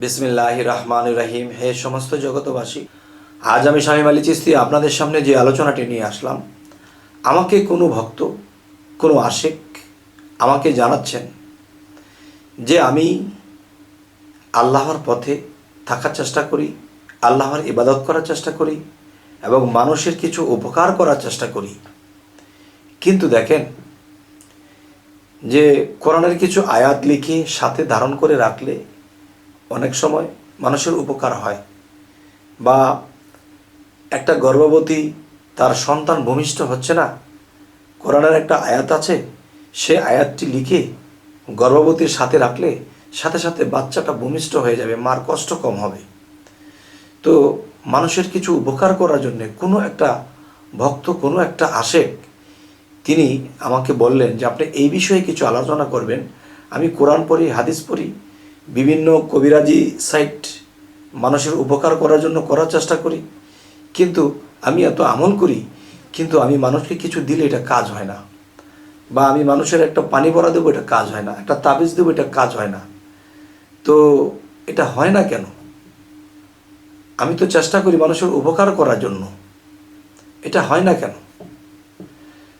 বিসমিল্লাহ রহমান রাহিম। হে সমস্ত জগতবাসী আজ আমি স্বামী আলী চিস্তি আপনাদের সামনে যে আলোচনাটি নিয়ে আসলাম, আমাকে কোনো ভক্ত, কোনো আশেক আমাকে জানাচ্ছেন যে আমি আল্লাহর পথে থাকার চেষ্টা করি, আল্লাহর ইবাদত করার চেষ্টা করি এবং মানুষের কিছু উপকার করার চেষ্টা করি। কিন্তু দেখেন যে কোরআনের কিছু আয়াত লিখে সাথে ধারণ করে রাখলে অনেক সময় মানুষের উপকার হয় বা একটা গর্ভবতী তার সন্তান ভূমিষ্ঠ হচ্ছে না। কোরআনের একটা আয়াত আছে, সে আয়াতটি লিখে গর্ভবতীর সাথে রাখলে সাথে সাথে বাচ্চাটা ভূমিষ্ঠ হয়ে যাবে, মার কষ্ট কম হবে। তো মানুষের কিছু উপকার করার জন্যে কোনো একটা ভক্ত, কোনো একটা আশেক, তিনি আমাকে বললেন যে, আপনি এই বিষয়ে কিছু আলোচনা করবেন। আমি কোরআন পড়ি, হাদিস পড়ি বিভিন্ন কবিরাজি সাইট মানুষের উপকার করার জন্য করার চেষ্টা করি। কিন্তু আমি এত আমল করি, কিন্তু আমি মানুষকে কিছু দিলে এটা কাজ হয় না। বা আমি মানুষের একটা পানি ভরা দেবো, এটা কাজ হয় না। একটা তাবিজ দেবো, এটা কাজ হয় না। তো এটা হয় না কেন? আমি তো চেষ্টা করি মানুষের উপকার করার জন্য। এটা হয় না কেন?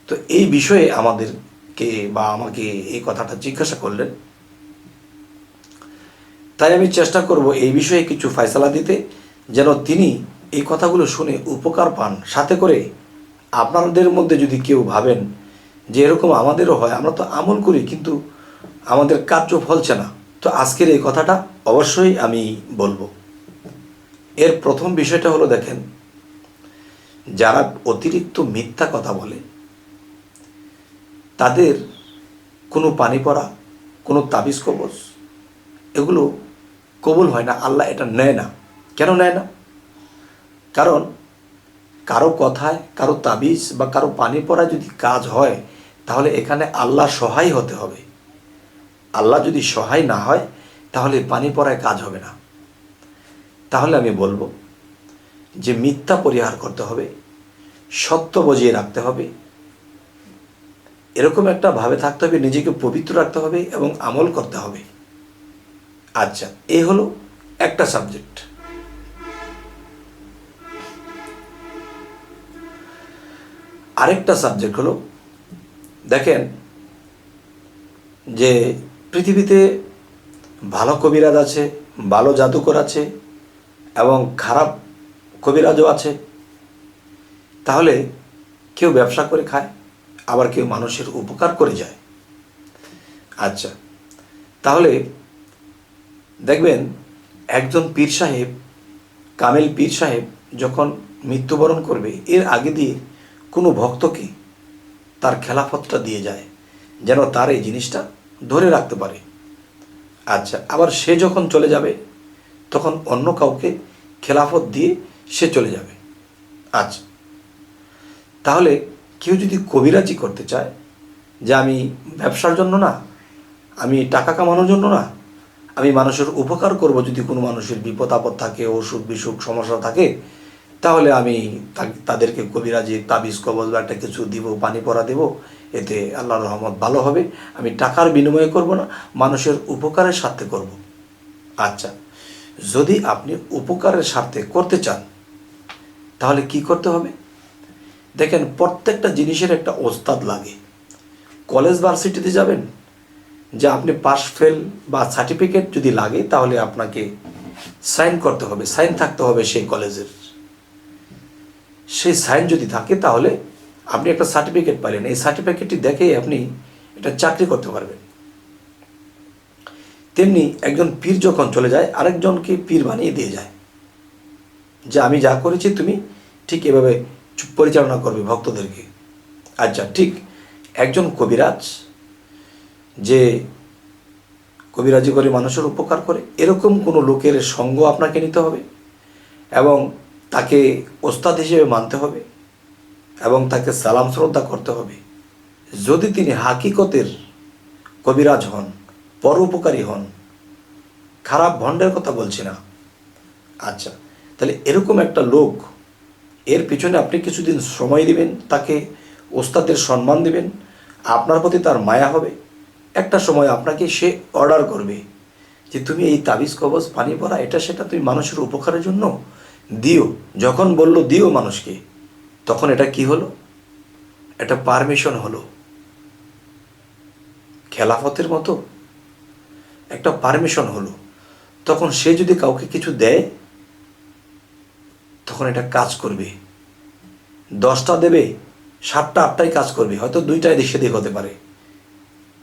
তো এই বিষয়ে আমাদেরকে বা আমাকে এই কথাটা জিজ্ঞাসা করলেন। তাই আমি চেষ্টা করব এই বিষয়ে কিছু ফয়সালা দিতে, যেন তিনি এই কথাগুলো শুনে উপকার পান। সাথে করে আপনাদের মধ্যে যদি কেউ ভাবেন যে এরকম আমাদেরও হয়, আমরা তো আমল করি, কিন্তু আমাদের কার্য ফলছে না। তো আজকের এই কথাটা অবশ্যই আমি বলব। এর প্রথম বিষয়টা হলো, দেখেন, যারা অতিরিক্ত মিথ্যা কথা বলে, তাদের কোনো পানি পড়া, কোনো তাবিজ কবজ, এগুলো কবুল হয় না, আল্লাহ এটা নেয় না। কেন নেয় না? কারণ কারও কথায়, কারও তাবিজ বা কারও পানি পড়া যদি কাজ হয়, তাহলে এখানে আল্লাহ সহায় হতে হবে। আল্লাহ যদি সহায় না হয়, তাহলে পানি পড়ায় কাজ হবে না। তাহলে আমি বলব যে মিথ্যা পরিহার করতে হবে, সত্য বজিয়ে রাখতে হবে। এরকম একটা ভাবে থাকতে হবে, নিজেকে পবিত্র রাখতে হবে এবং আমল করতে হবে। আচ্ছা এই হলো একটা সাবজেক্ট আরেকটা সাবজেক্ট হলো, দেখেন যে পৃথিবীতে ভালো কবিরাজ আছে, ভালো জাদুকর আছে এবং খারাপ কবিরাজও আছে, তাহলে কেউ ব্যবসা করে খায়, আবার কেউ মানুষের উপকার করে যায়। আচ্ছা তাহলে দেখবেন, একজন পীর সাহেব, কামেল পীর সাহেব যখন মৃত্যুবরণ করবে, এর আগে দিয়ে কোনো ভক্তকে তার খেলাফতটা দিয়ে যায়, যেন তার এই জিনিসটা ধরে রাখতে পারে। আচ্ছা আবার সে যখন চলে যাবে, তখন অন্য কাউকে খেলাফত দিয়ে সে চলে যাবে। আচ্ছা তাহলে কেউ যদি কবিরাজি করতে চায় যে আমি ব্যবসার জন্য না, আমি টাকা কামানোর জন্য না আমি মানুষের উপকার করব যদি কোনো মানুষের বিপদ আপদ থাকে, অসুখ বিসুখ, সমস্যা থাকে, তাহলে আমি তাদেরকে কবিরাজি তাবিজ, কবজ বা একটা কিছু দিব, পানি পরা দেব। এতে আল্লাহর রহমত ভালো হবে। আমি টাকার বিনিময়ে করব না, মানুষের উপকারের স্বার্থে করব। আচ্ছা যদি আপনি উপকারের স্বার্থে করতে চান, তাহলে কি করতে হবে? দেখেন, প্রত্যেকটা জিনিসের একটা ওস্তাদ লাগে। কলেজ, ভার্সিটিতে যাবেন যে আপনি পাস ফেল বা সার্টিফিকেট যদি লাগে, তাহলে আপনাকে সাইন করতে হবে, সাইন থাকতে হবে সেই কলেজের। সেই সাইন যদি থাকে, তাহলে আপনি একটা সার্টিফিকেট পাইলেন। এই সার্টিফিকেটটি দেখেই আপনি এটা চাকরি করতে পারবেন। তেমনি একজন পীর যখন চলে যায়, আরেকজনকে পীর বানিয়ে দিয়ে যায়। যে আমি যা করেছি, তুমি ঠিক এভাবে পরিচালনা করবে ভক্তদেরকে। আচ্ছা ঠিক একজন কবিরাজ যে কবিরাজি করে মানুষের উপকার করে, এরকম কোনো লোকের সঙ্গ আপনাকে নিতে হবে এবং তাকে ওস্তাদ হিসেবে মানতে হবে এবং তাকে সালাম শ্রদ্ধা করতে হবে। যদি তিনি হাকিকতের কবিরাজ হন, পরোপকারী হন, খারাপ ভণ্ডের কথা বলছি না। আচ্ছা তাহলে এরকম একটা লোক, এর পিছনে আপনি কিছুদিন সময় দিবেন, তাকে ওস্তাদের সম্মান দিবেন, আপনার প্রতি তার মায়া হবে। একটা সময় আপনাকে সে অর্ডার করবে যে তুমি এই তাবিজ, কবজ, পানি পড়া এটা সেটা তুমি মানুষের উপকারের জন্য দিও। যখন বলল, দিও মানুষকে, তখন এটা কি হলো? এটা পারমিশন হলো। খেলাফতের মতো একটা পারমিশন হলো। তখন সে যদি কাউকে কিছু দেয়, তখন এটা কাজ করবে। দশটা দেবে, সাতটা, আটটাই কাজ করবে। হয়তো দুইটাই দেশে দিক হতে পারে।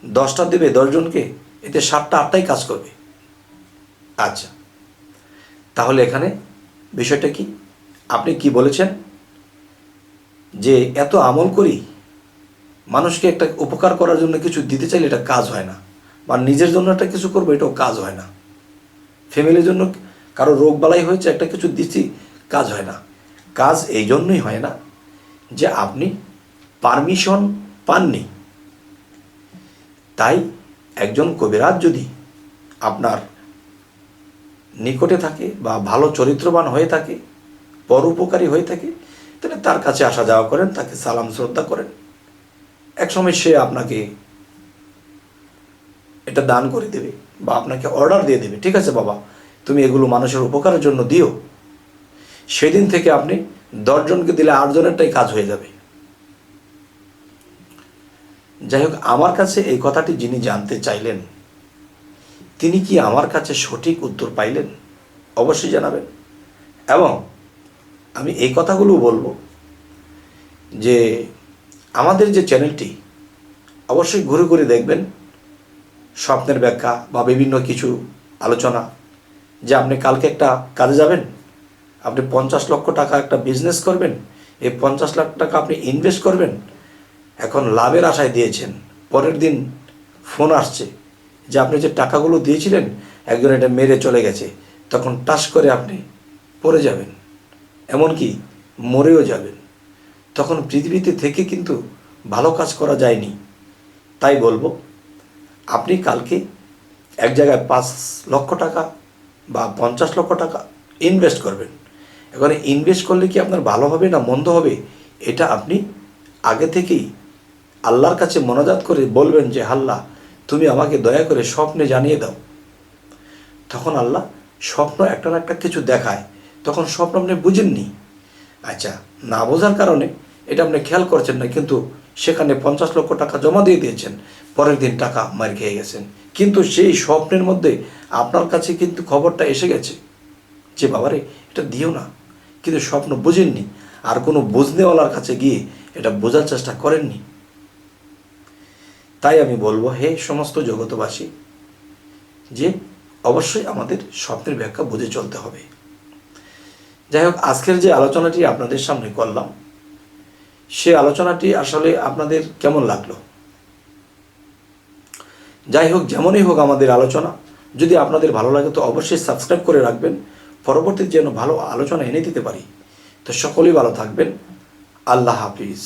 দশটা দেবে, দশজনকে? এতে সাতটা, আটটাই কাজ করবে। আচ্ছা। তাহলে এখানে বিষয়টা কি? আপনি কি বলেছেন? যে এত আমল করি, মানুষকে একটা উপকার করার জন্য কিছু দিতে চাইলে এটা কাজ হয় না। বা নিজের জন্য একটা কিছু করব, এটাও কাজ হয় না। ফ্যামিলির জন্য কারও রোগ বালাই হয়েছে, একটা কিছু দিচ্ছি, কাজ হয় না। কাজ এই জন্যই হয় না যে আপনি পারমিশন পাননি। তাই একজন কবিরাজ যদি আপনার নিকটে থাকে বা ভালো চরিত্রবান হয়ে থাকে, পরোপকারী হয়ে থাকে তাহলে তার কাছে আসা যাওয়া করেন, তাকে সালাম, শ্রদ্ধা করেন। একসময় সে আপনাকে এটা দান করে দেবে বা আপনাকে অর্ডার দিয়ে দেবে, ঠিক আছে বাবা, তুমি এগুলো মানুষের উপকারের জন্য দিও। সেদিন থেকে আপনি দশজনকে দিলে আটজনেরটাই কাজ হয়ে যাবে। যাই হোক, আমার কাছে এই কথাটি যিনি জানতে চাইলেন, তিনি কি আমার কাছে সঠিক উত্তর পাইলেন? অবশ্যই জানাবেন। এবং আমি এই কথাগুলো বলব যে আমাদের যে চ্যানেলটি, অবশ্যই ঘুরে ঘুরে দেখবেন। স্বপ্নের ব্যাখ্যা বা বিভিন্ন কিছু আলোচনা, যে আপনি কালকে একটা কাজে যাবেন, আপনি পঞ্চাশ লক্ষ টাকা একটা বিজনেস করবেন, এই পঞ্চাশ লাখ টাকা আপনি ইনভেস্ট করবেন এখন লাভের আশায় দিয়েছেন। পরের দিন ফোন আসছে যে আপনি যে টাকাগুলো দিয়েছিলেন, একজন এটা মেরে চলে গেছে। তখন টাস করে আপনি পড়ে যাবেন, এমনকি মরেও যাবেন। তখন পৃথিবীতে থেকে কিন্তু ভালো কাজ করা যায়নি। তাই বলব, আপনি কালকে এক জায়গায় পাঁচ লক্ষ টাকা বা পঞ্চাশ লক্ষ টাকা ইনভেস্ট করবেন। এখানে ইনভেস্ট করলে কি আপনার ভালো হবে না মন্দ হবে? এটা আপনি আগে থেকেই আল্লাহর কাছে মনাজাত করে বলবেন যে আল্লাহ তুমি আমাকে দয়া করে স্বপ্নে জানিয়ে দাও। তখন আল্লাহ স্বপ্ন একটা না একটা কিছু দেখায়। তখন স্বপ্ন আপনি বুঝেননি। আচ্ছা না বোঝার কারণে এটা আপনি খেয়াল করছেন না, কিন্তু সেখানে পঞ্চাশ লক্ষ টাকা জমা দিয়ে দিয়েছেন। পরের দিন টাকা মার খেয়ে গেছেন। কিন্তু সেই স্বপ্নের মধ্যে আপনার কাছে কিন্তু খবরটা এসে গেছে যে, বাবারে, এটা দিও না। কিন্তু স্বপ্ন বুঝেননি। আর কোনো বুঝনেওয়ালার কাছে গিয়ে এটা বোঝার চেষ্টা করেননি। তাই আমি বলব, হে সমস্ত জগতবাসী যে অবশ্যই আমাদের স্বপ্নের ব্যাখ্যা বুঝে চলতে হবে। যাই হোক, আজকের যে আলোচনাটি আপনাদের সামনে করলাম, সে আলোচনাটি আসলে আপনাদের কেমন লাগল? যাই হোক, যেমনই হোক আমাদের আলোচনা, যদি আপনাদের ভালো লাগে তো অবশ্যই সাবস্ক্রাইব করে রাখবেন। পরবর্তীতে যেন ভালো আলোচনা এনে দিতে পারি, তো সকলেই ভালো থাকবেন। আল্লাহ হাফিজ।